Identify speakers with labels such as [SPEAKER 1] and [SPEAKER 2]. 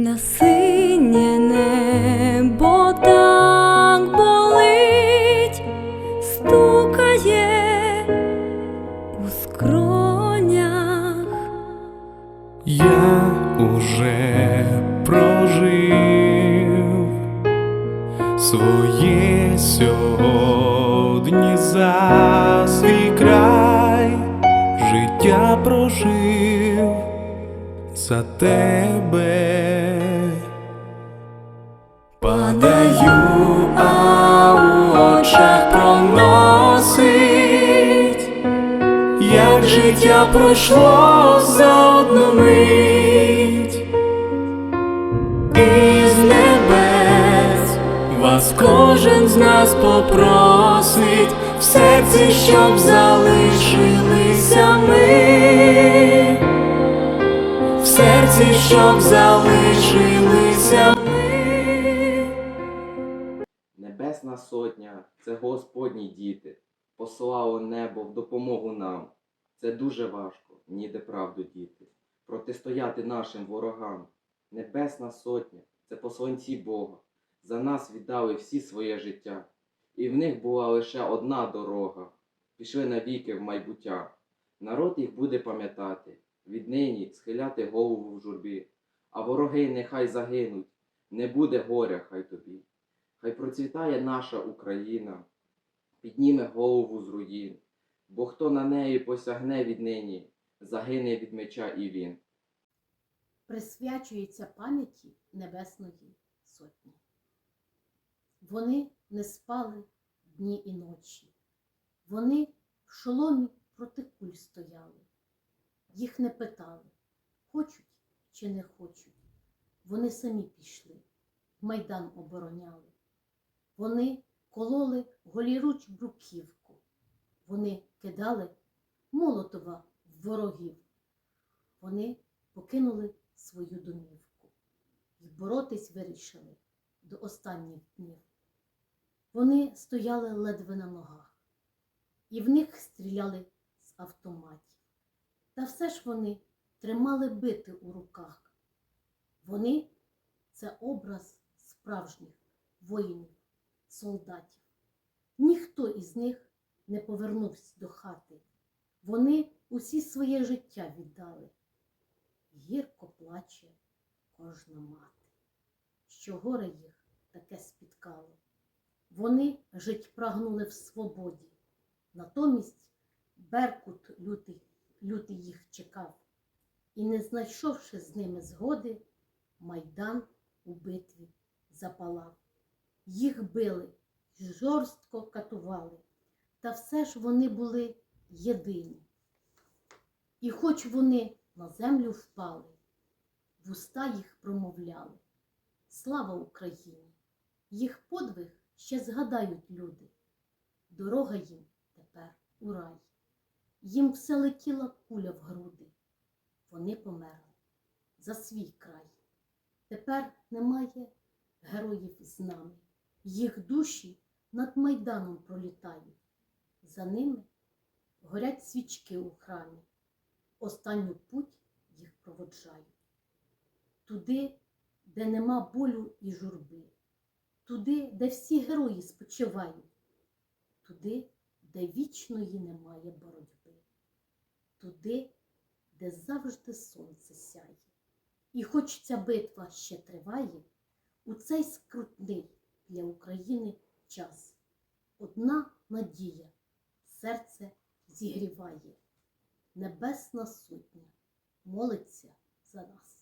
[SPEAKER 1] на синє небо так болить, стукає у скронях.
[SPEAKER 2] Я уже прожив своє сьогодні за свій край, життя прожив за тебе. Падаю, а у очах проносить як життя пройшло за одну мить, із небес вас кожен з нас попросить в серці, щоб залишилися ми, в серці, щоб залишилися
[SPEAKER 3] сотня це Господні діти, послало небо в допомогу нам. Це дуже важко, ніде правду діти, протистояти нашим ворогам. Небесна сотня це посланці Бога. За нас віддали всі своє життя, і в них була лише одна дорога. Пішли навіки в майбуття. Народ їх буде пам'ятати, віднині схиляти голову в журбі, а вороги нехай загинуть, не буде горя хай тобі. Хай процвітає наша Україна, підніме голову з руїн, бо хто на неї посягне віднині, загине від меча і він.
[SPEAKER 4] присвячується пам'яті Небесної Сотні. Вони не спали дні і ночі. Вони в шоломі проти куль стояли. Їх не питали, хочуть чи не хочуть. Вони самі пішли, майдан обороняли. Вони кололи голіруч бруківку. Вони кидали молотова в ворогів. Вони покинули свою домівку і боротись вирішили до останніх днів. Вони стояли ледве на ногах, і в них стріляли з автоматів. Та все ж вони тримали бити у руках. Вони це образ справжніх воїнів, солдатів. Ніхто із них не повернувся до хати. Вони усі своє життя віддали гірко плаче кожна мати, що горе їх таке спіткало. Вони жить прагнули в свободі, натомість Беркут лютий, лютий їх чекав, і, не знайшовши з ними згоди, майдан у битві запалав. Їх били, жорстко катували, та все ж вони були єдині. І хоч вони на землю впали, вуста їх промовляли. Слава Україні! Їх подвиг ще згадають люди. Дорога їм тепер у рай. Їм все летіла куля в груди. Вони померли за свій край. Тепер немає героїв з нами. Їх душі над майданом пролітають. За ними горять свічки у храмі останню путь їх проводжають. Туди, де нема болю і журби, туди, де всі герої спочивають, туди, де вічної немає боротьби, туди, де завжди сонце сяє. І хоч ця битва ще триває, у цей скрутний для України час одна надія серце зігріває. Небесна Сотня молиться за нас.